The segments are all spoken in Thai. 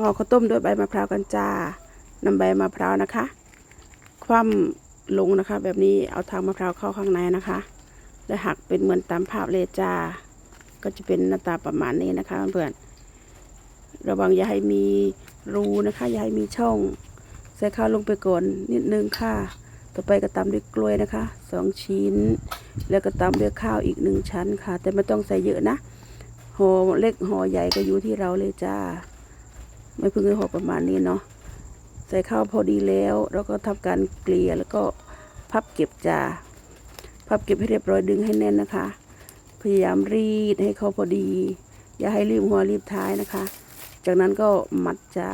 ห่อข้าวต้มด้วยใบมะพร้าวกันจ้านำใบมะพร้าวนะคะ คว่ำลงนะคะ แบบนี้เอาทางมะพร้าวเข้าข้างในนะคะ และหักเป็นเหมือนตามภาพเลยจ้า ก็จะเป็นหน้าตาประมาณนี้นะคะเพื่อนระวังอย่าให้มีรูนะคะ อย่าให้มีช่อง ใส่ข้าวลงไปก่อนนิดนึงค่ะ ต่อไปก็ตาด้วยกล้วยนะคะสองชิ้น แล้วก็ตาด้วยข้าวอีกหนึ่งชั้นค่ะ แต่ไม่ต้องใส่เยอะนะห่อเล็กห่อใหญ่ก็อยู่ที่เราเลยจ้า ไม่พิ่งห่อประมาณนี้เนาะใส่ข้าวพอดีแล้วเราก็ทำการเกลี่ยแล้วก็พับเก็บจาพับเก็บให้เรียบร้อยดึงให้แน่นนะคะ พยายามรีดให้เขาพอดี อย่าให้รีบหัวรีบท้ายนะคะ จากนั้นก็มัดจา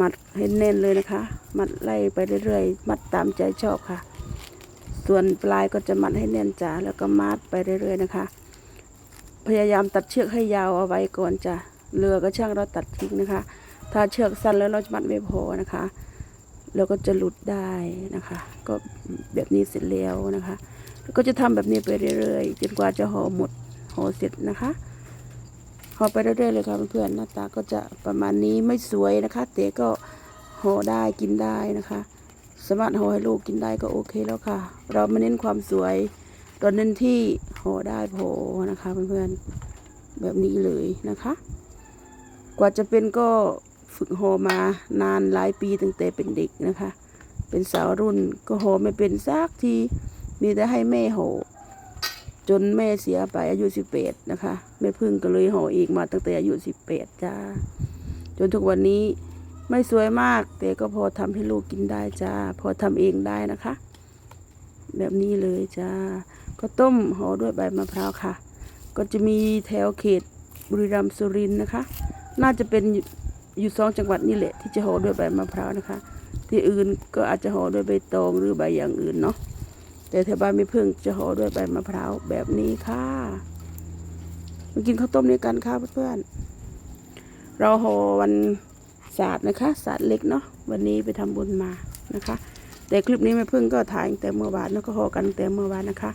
มัดให้แน่นเลยนะคะ มัดไล่ไปเรื่อยๆ มัดตามใจชอบค่ะ ส่วนปลายก็จะมัดให้แน่นจ้าแล้วก็มัดไปเรื่อยๆนะคะ พยายามตัดเชือกให้ยาวเอาไว้ก่อนจ้ะ เรือก็ช่างเราตัดทิ้งนะคะ ถ้าเชือกสั้นแล้วเราจะมัดไม่พอนะคะแล้วก็จะหลุดได้นะคะ ก็แบบนี้เสร็จแล้วนะคะก็จะทำแบบนี้ไปเรื่อยๆจนกว่าจะห่อหมดห่อเสร็จนะคะห่อไปเรื่อยๆเลยค่ะเพื่อนๆหน้าตาก็จะประมาณนี้ไม่สวยนะคะแต่ก็ห่อได้กินได้นะคะ สามารถห่อให้ลูกกินได้ก็โอเคแล้วค่ะ เราไม่เน้นความสวยเราเน้นที่ห่อได้พอนะคะเพื่อนๆแบบนี้เลยนะคะ กว่าจะเป็นก็ฝึกหอมานานหลายปีตั้งแต่เป็นเด็กนะคะ เป็นสาวรุ่นก็หอไม่เป็นสักที มีแต่ให้แม่หอจนแม่เสียไปอายุสิบแปดนะคะแม่พึ่งก็เลยหออีกมาตั้งแต่อายุสิบแปดจ้า จนทุกวันนี้ไม่สวยมาก แต่ก็พอทำให้ลูกกินได้จ้า พอทำเองได้นะคะ แบบนี้เลยจ้า ก็ต้มห่อด้วยใบมะพร้าวค่ะ ก็จะมีแถวเขตบุรีรัมย์สุรินทร์นะคะ น่าจะเป็นอยู่สองจังหวัดนี่แหละ ที่จะห่อด้วยใบมะพร้าวนะคะ ที่อื่นก็อาจจะห่อด้วยใบตองหรือใบอย่างอื่นเนาะแต่แถวบ้านไม่พึ่งจะห่อด้วยใบมะพร้าวแบบนี้ค่ะมากินข้าวต้มด้วยกันค่ะเพื่อนๆเราห่อวันศาสตร์นะคะศาสตร์เล็กเนาะวันนี้ไปทำบุญมานะคะ แต่คลิปนี้แม่พึ่งก็ถ่ายแต่เมื่อวานแล้วก็ห่อกันแต่เมื่อวานนะคะ